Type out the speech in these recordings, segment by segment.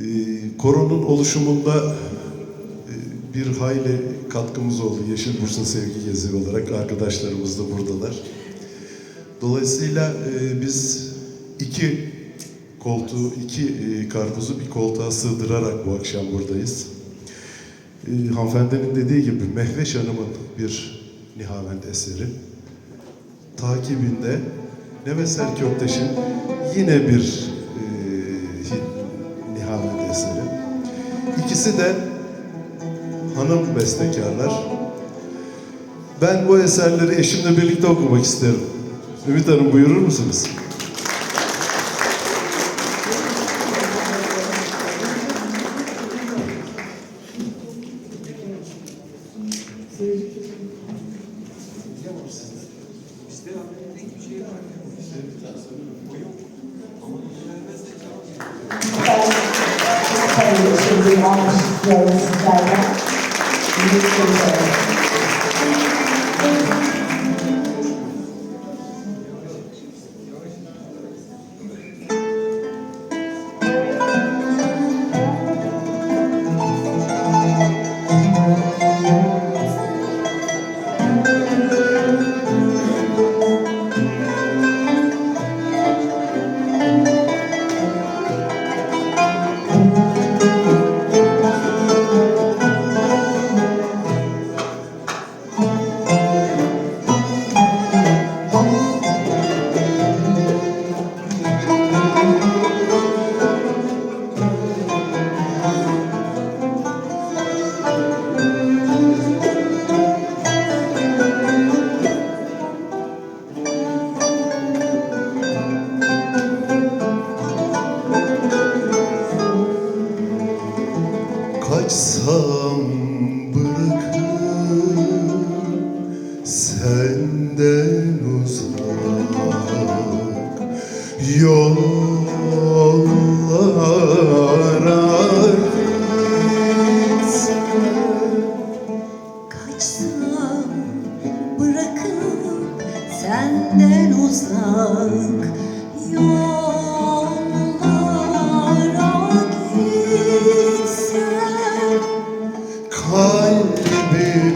Ee, koronun oluşumunda e, bir hayli katkımız oldu. Yeşil Burs'un sevgi gezi olarak arkadaşlarımız da buradalar. Dolayısıyla e, biz iki koltuğu, iki e, karpuzu bir koltuğa sığdırarak bu akşam buradayız. Hanımefendinin dediği gibi Mehveş Hanım'ın bir Nihavend eseri. Takibinde Neveser Kökteş'in yine bir İkisi de hanım bestekarlar. Ben bu eserleri eşimle birlikte okumak isterim. Ümit Hanım buyurur musunuz? Tabii şimdi alkışlıyoruz sizlerden. Birlikte ederim. Senden uzak yollara gitsem. Kaçsam bırakıp senden uzak yollara gitsem. Kalbim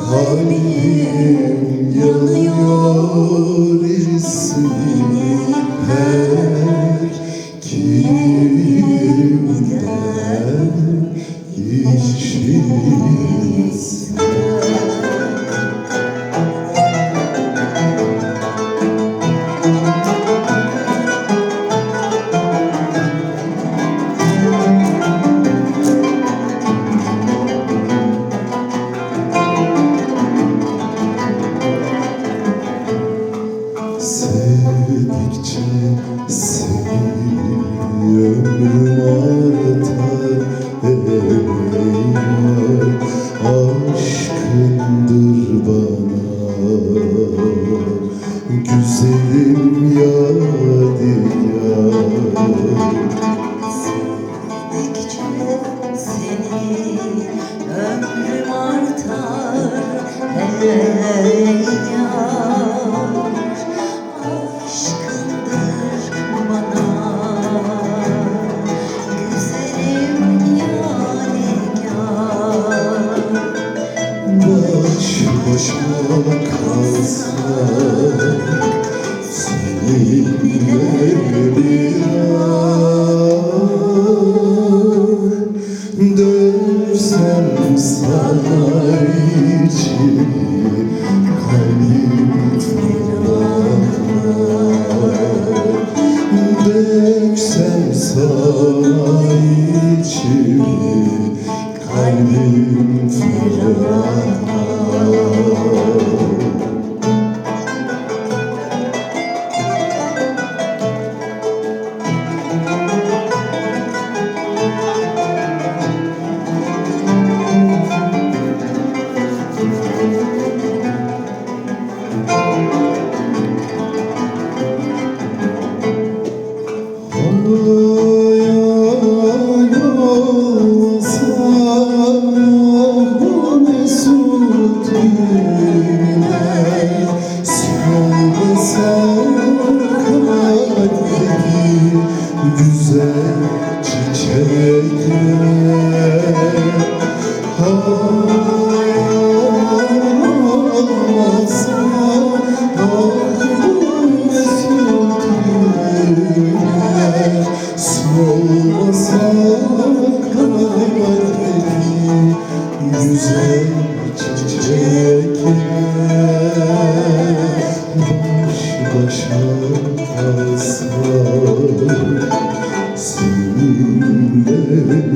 Kalbim yanıyor ismini her seni ömrüm artar Hey ya Música Solmasa kalbim güzel çiçekler Baş başa kalsak seninle bir